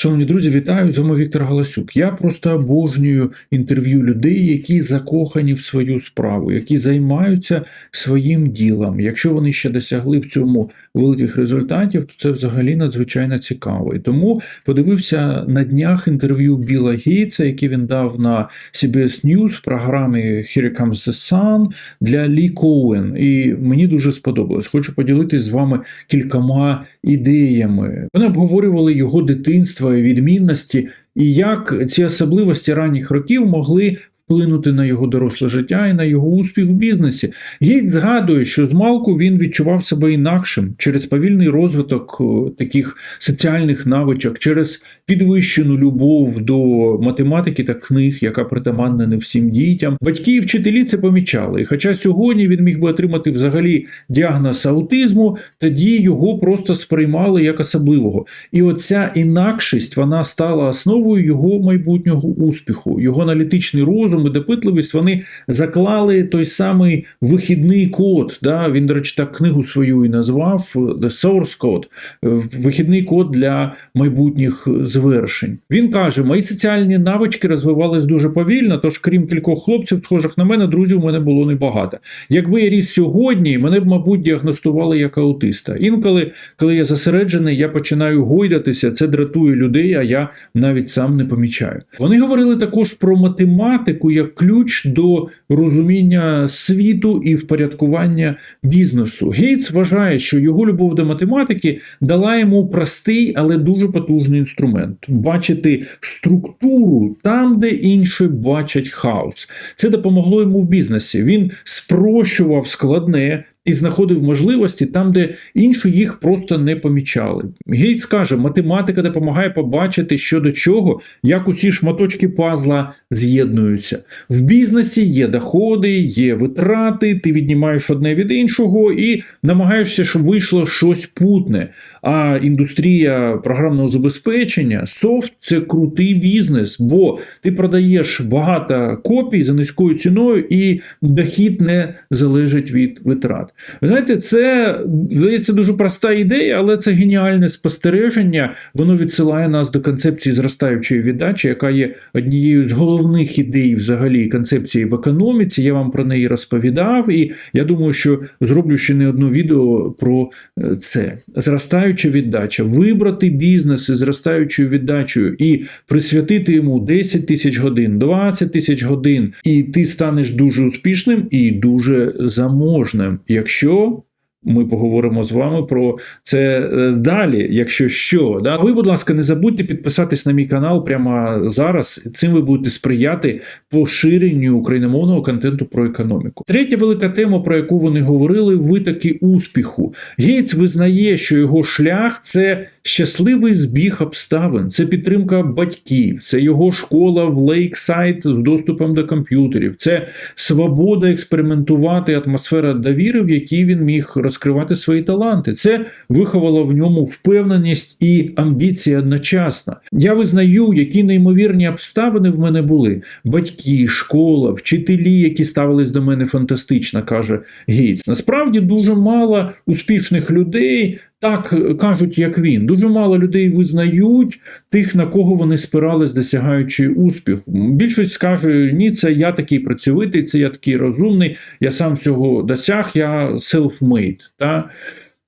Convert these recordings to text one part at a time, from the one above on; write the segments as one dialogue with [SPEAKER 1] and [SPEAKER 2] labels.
[SPEAKER 1] Шановні друзі, вітаю! З вами Віктор Галасюк. Я просто обожнюю інтерв'ю людей, які закохані в свою справу, які займаються своїм ділом. Якщо вони ще досягли в цьому великих результатів, то це взагалі надзвичайно цікаво. І тому подивився на днях інтерв'ю Біла Гейтса, яке він дав на CBS News в програмі Here Comes the Sun для Лі Коуен. І мені дуже сподобалось. Хочу поділитись з вами кількома ідеями. Вони обговорювали його дитинство і відмінності, і як ці особливості ранніх років могли вплинути на його доросле життя і на його успіх в бізнесі. Гейт згадує, що з малку він відчував себе інакшим через повільний розвиток таких соціальних навичок, через підвищену любов до математики та книг, яка притаманна не всім дітям. Батьки і вчителі це помічали. І хоча сьогодні він міг би отримати взагалі діагноз аутизму, тоді його просто сприймали як особливого. І оця інакшість вона стала основою його майбутнього успіху, його аналітичний розум і допитливість вони заклали той самий вихідний код. Да? Він, до речі, так книгу свою і назвав The Source Code, е, вихідний код для майбутніх звершень. Він каже: мої соціальні навички розвивались дуже повільно, тож, крім кількох хлопців, схожих на мене, друзів у мене було небагато. Якби я ріс сьогодні, мене б, мабуть, діагностували як аутиста. Інколи, коли я зосереджений, я починаю гойдатися, це дратує людей, а я навіть сам не помічаю. Вони говорили також про математику як ключ до розуміння світу і впорядкування бізнесу. Гейтс вважає, що його любов до математики дала йому простий, але дуже потужний інструмент бачити структуру там, де інші бачать хаос. Це допомогло йому в бізнесі. Він спрощував складне. І знаходив можливості там, де інші їх просто не помічали. Гейтс каже, математика допомагає побачити, що до чого, як усі шматочки пазла з'єднуються. В бізнесі є доходи, є витрати, ти віднімаєш одне від іншого і намагаєшся, щоб вийшло щось путне. А індустрія програмного забезпечення, софт це крутий бізнес, бо ти продаєш багато копій за низькою ціною, і дохід не залежить від витрат. Ви знаєте, це здається дуже проста ідея, але це геніальне спостереження. Воно відсилає нас до концепції зростаючої віддачі, яка є однією з головних ідей взагалі концепції в економіці. Я вам про неї розповідав, і я думаю, що зроблю ще не одне відео про е, це. Зростаюча віддача, вибрати бізнес із зростаючою віддачею і присвятити йому 10 тисяч годин, 20 тисяч годин, і ти станеш дуже успішним і дуже заможним якщо ми поговоримо з вами про це е, далі, якщо що. Да? Ви, будь ласка, не забудьте підписатись на мій канал прямо зараз. Цим ви будете сприяти поширенню україномовного контенту про економіку. Третя велика тема, про яку вони говорили, витоки успіху. Гейтс визнає, що його шлях це щасливий збіг обставин, це підтримка батьків, це його школа в Лейксайд з доступом до комп'ютерів, це свобода експериментувати, атмосфера довіри, в якій він міг розкривати свої таланти. Це виховало в ньому впевненість і амбіції одночасно. Я визнаю, які неймовірні обставини в мене були: батьки, школа, вчителі, які ставились до мене фантастично, каже Гейтс. Насправді дуже мало успішних людей. Так кажуть, як він. Дуже мало людей визнають тих, на кого вони спирались, досягаючи успіху. Більшість скаже, ні, це я такий працьовитий, це я такий розумний, я сам цього досяг, я self-made. Та?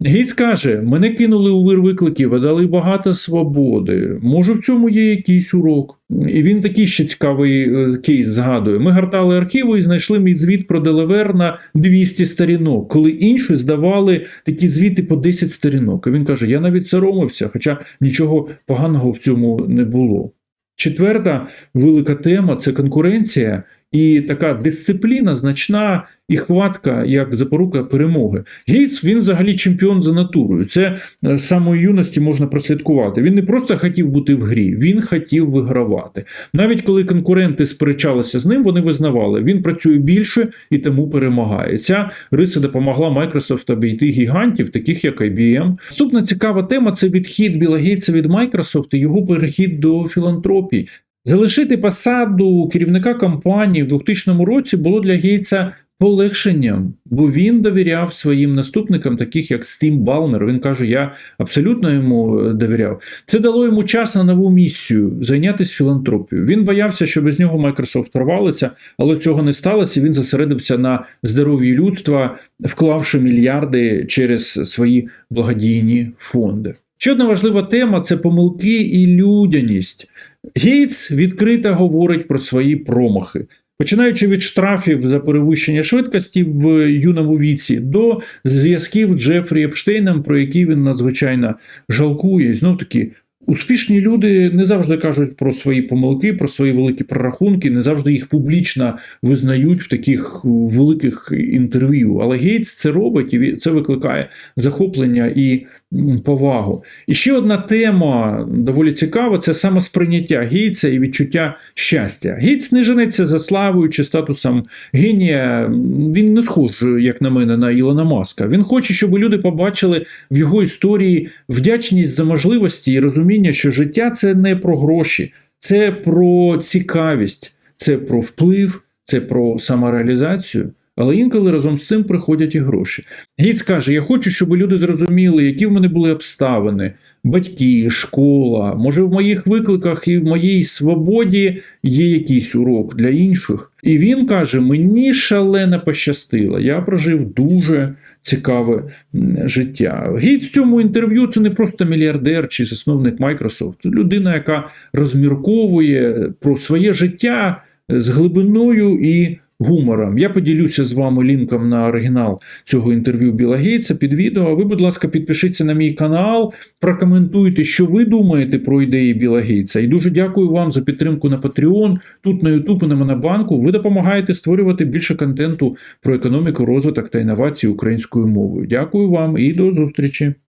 [SPEAKER 1] Гейц каже, мене кинули у вир викликів, а дали багато свободи. Може, в цьому є якийсь урок. І він такий ще цікавий е, кейс згадує. Ми гортали архіви і знайшли мій звіт про Делавер на 200 сторінок, коли інші здавали такі звіти по 10 сторінок. І він каже: я навіть соромився, хоча нічого поганого в цьому не було. Четверта велика тема це конкуренція і така дисципліна значна і хватка як запорука перемоги. Гейтс він взагалі чемпіон за натурою. Це е, з самої юності можна прослідкувати. Він не просто хотів бути в грі, він хотів вигравати. Навіть коли конкуренти сперечалися з ним, вони визнавали, він працює більше і тому перемагає. Ця риса допомогла Microsoft обійти гігантів, таких як IBM. Наступна цікава тема це відхід Біла Гейтса від Microsoft і його перехід до філантропії. Залишити посаду керівника компанії в 2000 році було для Гейтса полегшенням, бо він довіряв своїм наступникам, таких як Стім Балмер. Він каже: Я абсолютно йому е, довіряв. Це дало йому час на нову місію зайнятися філантропією. Він боявся, що без нього Microsoft провалиться, але цього не сталося. Він зосередився на здоров'ї людства, вклавши мільярди через свої благодійні фонди. Ще одна важлива тема це помилки і людяність. Гейтс відкрито говорить про свої промахи. Починаючи від штрафів за перевищення швидкості в юному віці до зв'язків з Джефрі Епштейном, про які він надзвичайно жалкує. Знов таки, успішні люди не завжди кажуть про свої помилки, про свої великі прорахунки, не завжди їх публічно визнають в таких великих інтерв'ю. Але Гейтс це робить і це викликає захоплення і повагу. І ще одна тема доволі цікава: це самосприйняття Гейтса і відчуття щастя. Гейтс не жениться за славою чи статусом генія. Він не схож, як на мене, на Ілона Маска. Він хоче, щоб люди побачили в його історії вдячність за можливості і розуміння, що життя це не про гроші, це про цікавість, це про вплив, це про самореалізацію. Але інколи разом з цим приходять і гроші. Гіц каже: Я хочу, щоб люди зрозуміли, які в мене були обставини, батьки, школа. Може, в моїх викликах і в моїй свободі є якийсь урок для інших. І він каже: мені шалено пощастило. Я прожив дуже цікаве життя. Гейтс в цьому інтерв'ю це не просто мільярдер чи засновник Microsoft, людина, яка розмірковує про своє життя з глибиною і гумором. Я поділюся з вами лінком на оригінал цього інтерв'ю Біла Гейтса під відео. А ви, будь ласка, підпишіться на мій канал, прокоментуйте, що ви думаєте про ідеї Біла Гейтса. І дуже дякую вам за підтримку на Patreon, тут на YouTube і на Монобанку. Ви допомагаєте створювати більше контенту про економіку, розвиток та інновації українською мовою. Дякую вам і до зустрічі!